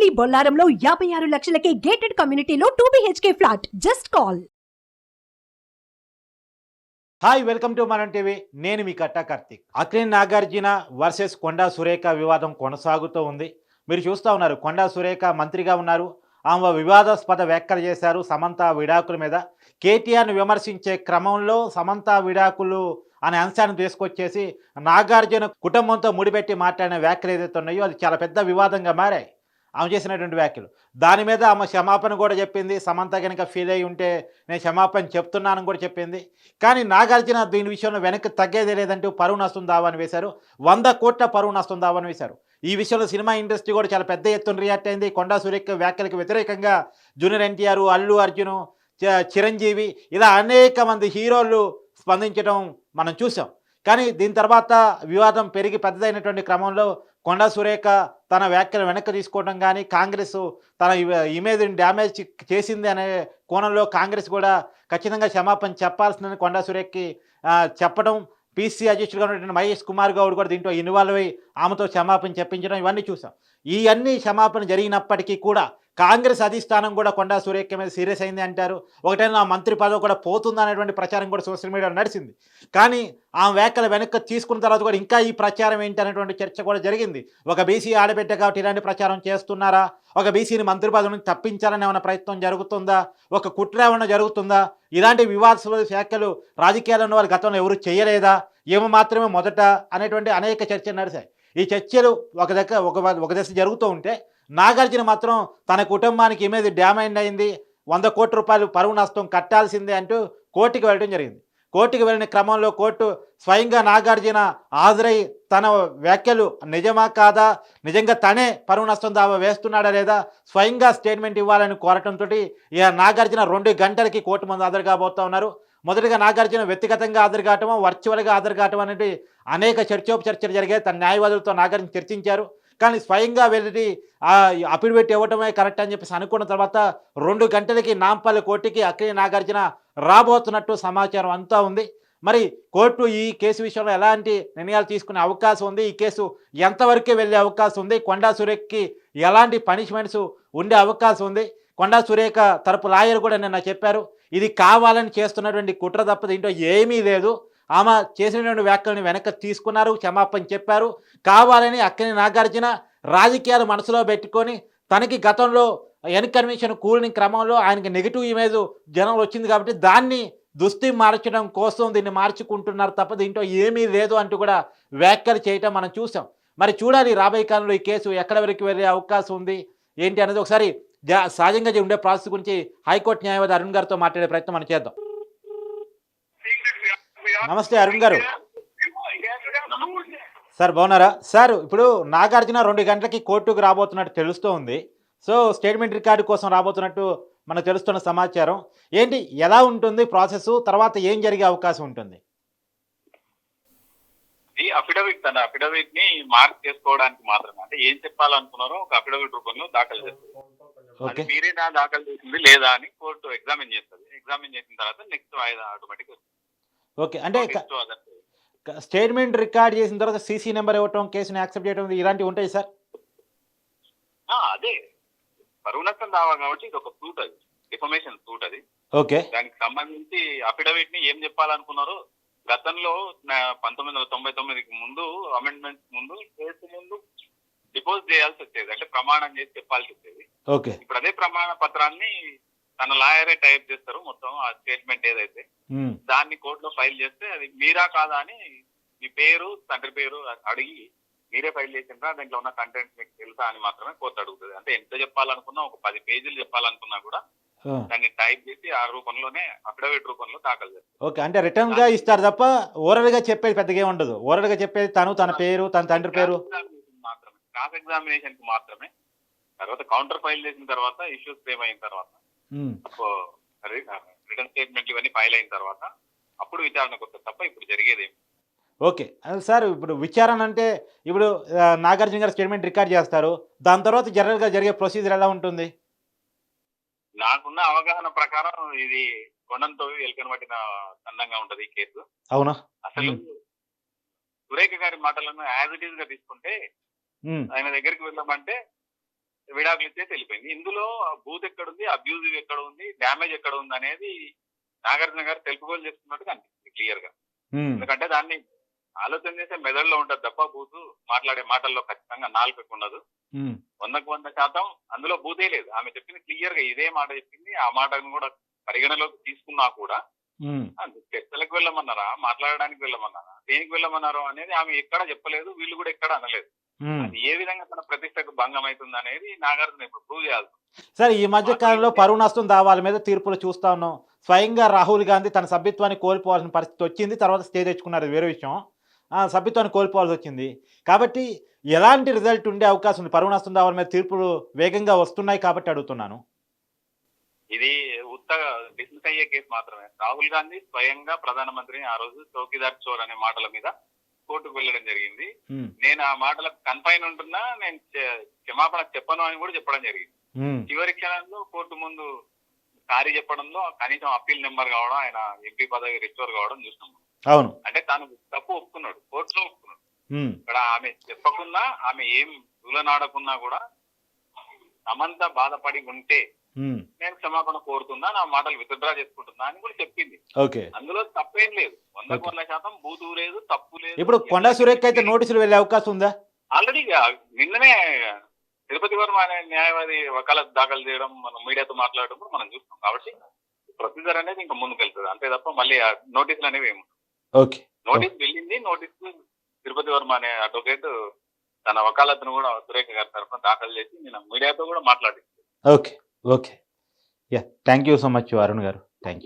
కొంపల్లి బొల్లారంలో యాభై ఆరు లక్షలకే గేటెడ్ కమ్యూనిటీలో two BHK flat just call hi welcome to Manam TV నేను మీ కట్టా కార్తీక్. అక్కినేని నాగార్జున వర్సెస్ కొండా సురేఖ వివాదం కొనసాగుతూ ఉంది. మీరు చూస్తూ ఉన్నారు కొండా సురేఖ మంత్రిగా ఉన్నారు. ఆమె వివాదాస్పద వ్యాఖ్యలు చేశారు సమంత విడాకుల మీద. కేటీఆర్ని విమర్శించే క్రమంలో సమంత విడాకులు అనే అంశాన్ని తీసుకొచ్చేసి నాగార్జున కుటుంబంతో ముడిపెట్టి మాట్లాడిన వ్యాఖ్యలు ఏదైతే ఉన్నాయో అది చాలా పెద్ద వివాదంగా మారాయి. ఆమె చేసినటువంటి వ్యాఖ్యలు. దాని మీద ఆమె క్షమాపణ కూడా చెప్పింది. సమంత కనుక ఫీల్ అయి ఉంటే నేను క్షమాపణ చెప్తున్నానని కూడా చెప్పింది. కానీ నాగార్జున దీని విషయంలో వెనక్కి తగ్గేదే లేదంటూ పరువు నష్టం దావాని వేశారు. వంద కోట్ల పరువు నష్టం దావని వేశారు. ఈ విషయంలో సినిమా ఇండస్ట్రీ కూడా చాలా పెద్ద ఎత్తున రియాక్ట్ అయింది. కొండా సురేఖ వ్యాఖ్యలకు వ్యతిరేకంగా జూనియర్ ఎన్టీఆర్ అల్లు అర్జున్ చిరంజీవి ఇలా అనేక మంది హీరోలు స్పందించడం మనం చూసాం. కానీ దీని తర్వాత వివాదం పెరిగి పెద్దదైనటువంటి క్రమంలో కొండా సురేఖ తన వ్యాఖ్యలు వెనక్కి తీసుకోవడం కానీ కాంగ్రెస్ తన ఇమేజ్ని డ్యామేజ్ చేసింది అనే కోణంలో కాంగ్రెస్ కూడా ఖచ్చితంగా క్షమాపణ చెప్పాల్సిందని కొండా సురేఖ్కి చెప్పడం పీసీ అధ్యక్షుడుగా ఉన్నటువంటి మహేష్ కుమార్ గౌడ్ కూడా దీంట్లో ఇన్వాల్వ్ అయ్యి ఆమెతో క్షమాపణ చెప్పించడం ఇవన్నీ చూసాం. ఈ అన్ని క్షమాపణ జరిగినప్పటికీ కూడా కాంగ్రెస్ అధిష్టానం కూడా కొండా సురేఖ మీద సీరియస్ అయింది అంటారు. ఒకటైనా నా మంత్రి పదవి కూడా పోతుంది అనేటువంటి ప్రచారం కూడా సోషల్ మీడియాలో నడిచింది. కానీ ఆ వ్యాఖ్యలు వెనక్కి తీసుకున్న తర్వాత కూడా ఇంకా ఈ ప్రచారం ఏంటి అనేటువంటి చర్చ కూడా జరిగింది. ఒక బీసీ ఆడబిడ్డ కాబట్టి ఇలాంటి ప్రచారం చేస్తున్నారా? ఒక బీసీని మంత్రి పదవి నుంచి తప్పించాలని ఏమైనా ప్రయత్నం జరుగుతుందా? ఒక కుట్ర ఏమైనా జరుగుతుందా? ఇలాంటి వివాదాస్పద వ్యాఖ్యలు రాజకీయాల్లో ఉన్న వాళ్ళు గతంలో ఎవరు చేయలేదా? ఏమో మాత్రమే మొదట అనేటువంటి అనేక చర్చలు నడిచాయి. ఈ చర్చలు ఒక దగ్గర ఒక ఒక దశ జరుగుతూ ఉంటే నాగార్జున మాత్రం తన కుటుంబానికి ఇమేజ్ డ్యామేజ్ అయింది. వంద కోట్ల రూపాయలు పరువు నష్టం కట్టాల్సిందే అంటూ కోర్టుకు వెళ్ళడం జరిగింది. కోర్టుకు వెళ్ళిన క్రమంలో కోర్టు స్వయంగా నాగార్జున హాజరై తన వ్యాఖ్యలు నిజమా కాదా నిజంగా తనే పరువు నష్టం దావా వేస్తున్నాడా లేదా స్వయంగా స్టేట్మెంట్ ఇవ్వాలని కోరటంతో ఇక నాగార్జున రెండు గంటలకి కోర్టు ముందు హాజరు కాబోతా ఉన్నారు. మొదటిగా నాగార్జున వ్యక్తిగతంగా హాజరు కావటం వర్చువల్గా హాజరు కావటం అనేది అనేక చర్చోపచర్చలు జరిగాయి. తన న్యాయవాదులతో నాగార్జున చర్చించారు. కానీ స్వయంగా వెళ్ళి ఆ అఫిడవిట్ ఇవ్వటమే కరెక్ట్ అని చెప్పేసి అనుకున్న తర్వాత రెండు గంటలకి నాంపల్లి కోర్టుకి అక్కినే నాగార్జున రాబోతున్నట్టు సమాచారం అంతా ఉంది. మరి కోర్టు ఈ కేసు విషయంలో ఎలాంటి నిర్ణయాలు తీసుకునే అవకాశం ఉంది? ఈ కేసు ఎంతవరకు వెళ్ళే అవకాశం ఉంది? కొండా సురేఖకి ఎలాంటి పనిష్మెంట్స్ ఉండే అవకాశం ఉంది? కొండా సురేఖ తరపు లాయర్ కూడా నిన్న చెప్పారు ఇది కావాలని చేస్తున్నటువంటి కుట్ర తప్ప దీంట్లో ఏమీ లేదు. ఆమె చేసినటువంటి వ్యాఖ్యలను వెనక్కి తీసుకున్నారు క్షమాపణ చెప్పారు. కావాలని అక్కని నాగార్జున రాజకీయాలు మనసులో పెట్టుకొని తనకి గతంలో ఎన్కన్వెన్షన్ కూలిన క్రమంలో ఆయనకి నెగిటివ్ ఇమేజ్ జనం వచ్చింది కాబట్టి దాన్ని దుస్తి మార్చడం కోసం దీన్ని మార్చుకుంటున్నారు తప్ప దీంట్లో ఏమీ లేదు అంటూ కూడా వ్యాఖ్యలు చేయటం మనం చూసాం. మరి చూడాలి రాబోయే కాలంలో ఈ కేసు ఎక్కడ వరకు వెళ్ళే అవకాశం ఉంది ఏంటి అనేది ఒకసారి సహజంగా ఉండే ప్రాసెస్ గురించి హైకోర్టు న్యాయవాది అరుణ్ గారితో మాట్లాడే ప్రయత్నం మనం చేద్దాం. నమస్తే అరుణ్ గారు. సార్ బాగున్నారా? సార్ ఇప్పుడు నాగార్జున రెండు గంటలకి కోర్టుకు రాబోతున్నట్టు తెలుస్తూ ఉంది సో స్టేట్మెంట్ రికార్డు కోసం రాబోతున్నట్టు మనకు తెలుస్తున్న సమాచారం. ఏంటి ఎలా ఉంటుంది ప్రాసెస్? తర్వాత ఏం జరిగే అవకాశం ఉంటుంది? ఈ అఫిడవిట్ తన అఫిడవిట్ని మార్క్ చేసుకోవడానికి మాత్రమే. అంటే ఏం చెప్పాలనుకున్నారో ఒక అఫిడవిట్ రూపంలో దాఖలు అది మీరేనా దాఖలు చేసింది లేదా అని కోర్టు ఎగ్జామిన్ చేస్తుంది. ఎగ్జామిన్ చేసిన తర్వాత నెక్స్ట్ వాయిదా ఆటోమేటిక్ ఓకే అంటే స్టేట్మెంట్ రికార్డ్ చేసిన తర్వాత సీసీ నెంబర్ ఇవ్వటం కేసుని యాక్సెప్ట్ చేయడం ఇలాంటివి ఉంటాయి సార్? అదే. పరువు నష్టం దావా కాబట్టి ఇది ఒక సూట్ అది. డిఫర్మేషన్ సూట్ అది. ఓకే. దానికి సంబంధించి అఫిడవిట్ని ఏం చెప్పాలనుకున్నారో గతంలో పంతొమ్మిది వందల తొంభై తొమ్మిదికి ముందు అమెండ్మెంట్ ముందు కేసు ముందు డిపోజ్ చేయాల్సి వచ్చేది. అంటే ప్రమాణం చేసి చెప్పాల్సి వచ్చేది. ఓకే. ఇప్పుడు అదే ప్రమాణ పత్రాన్ని తన లాయరే టైప్ చేస్తారు మొత్తం ఆ స్టేట్మెంట్ ఏదైతే. దాన్ని కోర్టులో ఫైల్ చేస్తే అది మీరా కాదా అని మీ పేరు తండ్రి పేరు అడిగి మీరే ఫైల్ చేసిండ్రా దాంట్లో ఉన్న కంటెంట్ మీకు తెలుసా అని మాత్రమే కోర్టు అడుగుతుంది. అంటే ఎంత చెప్పాలనుకున్నా ఒక పది పేజీలు చెప్పాలనుకున్నా కూడా దాన్ని టైప్ చేసి ఆ రూపంలోనే అఫిడవిట్ రూపంలో దాఖలు చేస్తారు. ఓకే అంటే రిటర్న్గా ఇస్తారు తప్ప ఓరల్గా చెప్పేది పెద్దగా ఉండదు. ఓరల్గా చెప్పేది తను తన పేరు తన తండ్రి పేరు. మాత్రమే. క్రాస్ ఎగ్జామినేషన్కి మాత్రమే. తర్వాత కౌంటర్ ఫైల్ చేసిన తర్వాత ఇష్యూస్ అయిన తర్వాత రిటర్న్ స్టేట్మెంట్ ఇవన్నీ ఫైల్ అయిన తర్వాత అప్పుడు విచారణకు వస్తుంది తప్ప ఇప్పుడు జరిగేది ఏమి ఓకే. సార్ ఇప్పుడు విచారణ అంటే ఇప్పుడు నాగార్జున గారు స్టేట్మెంట్ రికార్డ్ చేస్తారు. దాని తర్వాత జనరల్గా జరిగే ప్రొసీజర్ ఎలా ఉంటుంది? నాకున్న అవగాహన ప్రకారం ఇది కొండంతో ఎలుకను పట్టిన అందంగా ఉంటది ఈ కేసు. అవునా? అసలు. సురేఖ గారి మాటలను యాజ్ ఇట్ ఈస్గా తీసుకుంటే ఆయన దగ్గరికి వెళ్ళామంటే విడాకులు ఇచ్చేసి వెళ్ళిపోయింది. ఇందులో బూత్ ఎక్కడ ఉంది అబ్యూజివ్ ఎక్కడ ఉంది డ్యామేజ్ ఎక్కడ ఉంది అనేది నాగార్జున గారు తెలుపుకోలు చేస్తున్నట్టు కనిపిస్తుంది క్లియర్గా ఎందుకంటే దాన్ని ఆలోచన చేసే మెదడులో ఉంటది తప్ప బూతు మాట్లాడే మాటల్లో ఖచ్చితంగా నాలుకకు ఉండదు. వందకు వంద శాతం అందులో బూతే లేదు. ఆమె చెప్పింది క్లియర్గా ఇదే మాట చెప్పింది. ఆ మాటను కూడా పరిగణలోకి తీసుకున్నా కూడా చర్చలకు వెళ్ళమన్నారా? మాట్లాడడానికి వెళ్ళమన్నారా? దేనికి వెళ్ళమన్నారో అనేది ఆమె ఎక్కడ చెప్పలేదు. వీళ్ళు కూడా ఎక్కడ అనలేదు. అది ఏ విధంగా తన ప్రతిష్టకు భంగం అవుతుంది అనేది నాగార్జున ఇప్పుడు ప్రూవ్ చేయాలి. సరే ఈ మధ్య కాలంలో పరువు నష్టం దావాల మీద తీర్పులు చూస్తా ఉన్నాం. స్వయంగా రాహుల్ గాంధీ తన సభ్యత్వాన్ని కోల్పోవాల్సిన పరిస్థితి వచ్చింది తర్వాత స్టే తెచ్చుకున్నారు వేరే విషయం. ఆ, సభ్యత్వాన్ని కోల్పోవాల్సి వచ్చింది. కాబట్టి ఎలాంటి రిజల్ట్ ఉండే అవకాశం ఉంది? పరువు నష్టం దావాల మీద తీర్పులు వేగంగా వస్తున్నాయి కాబట్టి అడుగుతున్నాను. ఇది ఉత్తగా డిస్మిస్ అయ్యే కేసు మాత్రమే. రాహుల్ గాంధీ స్వయంగా ప్రధానమంత్రిని ఆ రోజు చౌకీదార్ చోర్ అనే మాటల మీద కోర్టుకు వెళ్ళడం జరిగింది. నేను ఆ మాటలకు కన్ఫైన్ ఉంటున్నా నేను క్షమాపణ చెప్పను అని కూడా చెప్పడం జరిగింది. చివరి క్షణంలో కోర్టు ముందు సారీ చెప్పడంలో కనీసం అప్పీల్ నెంబర్ కావడం ఆయన ఎంపీ పదవి రిస్టోర్ కావడం చూసినాం అవును. అంటే తాను తప్పు ఒప్పుకున్నాడు కోర్టులో ఒప్పుకున్నాడు. ఇక్కడ ఆమె చెప్పకున్నా ఆమె ఏం దూలనాడకున్నా కూడా సమంత బాధపడి ఉంటే నేను క్షమాపణ కోరుతున్నా నా మాటలు విత్డ్రా చేసుకుంటున్నా అని కూడా చెప్పింది. ఓకే. అందులో తప్పేం లేదు. వందకు Okay. వంద శాతం బూతు లేదు తప్పు లేదు. ఇప్పుడు కొండా సురేఖ్ అయితే నోటీసులు వెళ్ళే అవకాశం ఉందా? ఆల్రెడీ నిన్ననే తిరుపతి వర్మ అనే న్యాయవాది వకాలత్ దాఖలు చేయడం మనం మీడియాతో మాట్లాడడం కూడా మనం చూస్తాం. కాబట్టి ప్రొసీజర్ అనేది ఇంకా ముందుకు వెళ్తుంది. అంతే తప్ప మళ్ళీ నోటీసులు అనేవి ఏమి ఓకే. నోటీస్ వెళ్ళింది నోటీస్ తిరుపతి వర్మ అనే అడ్వకేట్ తన వకాలత్ను కూడా సురేఖ గారి తరఫున దాఖలు చేసి నేను మీడియాతో కూడా మాట్లాడి okay. Okay. Yeah thank you so much Arun గారు.